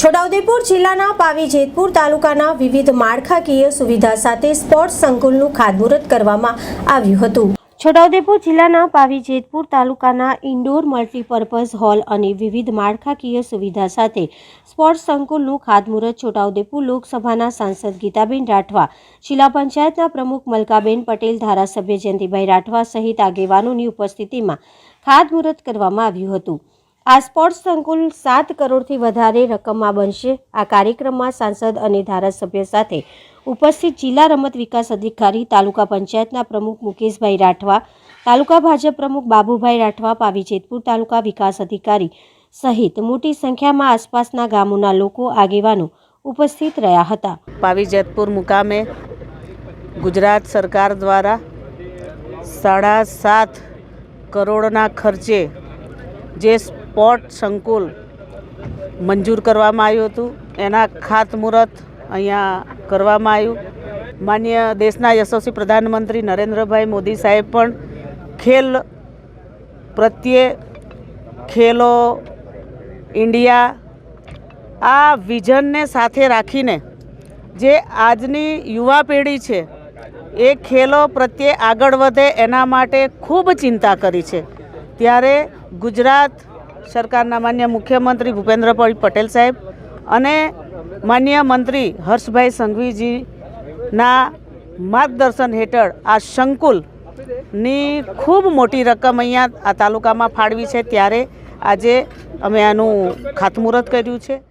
છોટાઉદેપુર જિલ્લાના પાવી જેતપુર તાલુકાના વિવિધ માળખાકીય સુવિધા સાથે સ્પોર્ટ્સ સંકુલનું ખાતમુહૂર્ત કરવામાં આવ્યું હતું. છોટાઉદેપુર જિલ્લાના પાવી જેતપુર તાલુકાના ઇન્ડોર મલ્ટીપર્પઝ હોલ અને વિવિધ માળખાકીય સુવિધા સાથે સ્પોર્ટ્સ સંકુલનું ખાતમુહૂર્ત છોટાઉદેપુર લોકસભાના સાંસદ ગીતાબેન રાઠવા, જિલ્લા પંચાયતના પ્રમુખ મલકાબેન પટેલ, ધારાસભ્ય જયંતિભાઈ રાઠવા સહિત આગેવાનોની ઉપસ્થિતિમાં ખાતમુહૂર્ત કરવામાં આવ્યું હતું. આ સ્પોર્ટ્સ સંકુલ સાત કરોડથી વધારે રકમમાં બનશે. આ કાર્યક્રમમાં સાંસદ અને ધારાસભ્ય સાથે ઉપસ્થિત જિલ્લા રમત વિકાસ અધિકારી, તાલુકા પંચાયતના પ્રમુખ મુકેશભાઈ રાઠવા, તાલુકા ભાજપ પ્રમુખ બાબુભાઈ રાઠવા, પાવી જેતપુર તાલુકા વિકાસ અધિકારી સહિત મોટી સંખ્યામાં આસપાસના ગામોના લોકો આગેવાનો ઉપસ્થિત રહ્યા હતા. પાવી જેતપુર મુકામે ગુજરાત સરકાર દ્વારા સાડા સાત કરોડના ખર્ચે જે સ્પોર્ટ સંકુલ મંજૂર કરવામાં આવ્યું હતું. એના ખાતમુહૂર્ત અહીંયા કરવામાં આવ્યું. માન્ય દેશના યશસ્વી પ્રધાનમંત્રી નરેન્દ્રભાઈ મોદી સાહેબ પણ ખેલ પ્રત્યે ખેલો ઇન્ડિયા આ વિઝનને સાથે રાખીને જે આજની યુવા પેઢી છે એ ખેલો પ્રત્યે આગળ વધે એના માટે ખૂબ ચિંતા કરી છે. ત્યારે ગુજરાત સરકારના માન્ય મુખ્યમંત્રી ભૂપેન્દ્રભાઈ પટેલ સાહેબ અને માન્ય મંત્રી હર્ષભાઈ સંઘવીજીના માર્ગદર્શન હેઠળ આ સંકુલની ખૂબ મોટી રકમ અહીંયા આ તાલુકામાં ફાળવી છે. ત્યારે આજે અમે આનું ખાતમુહૂર્ત કર્યું છે.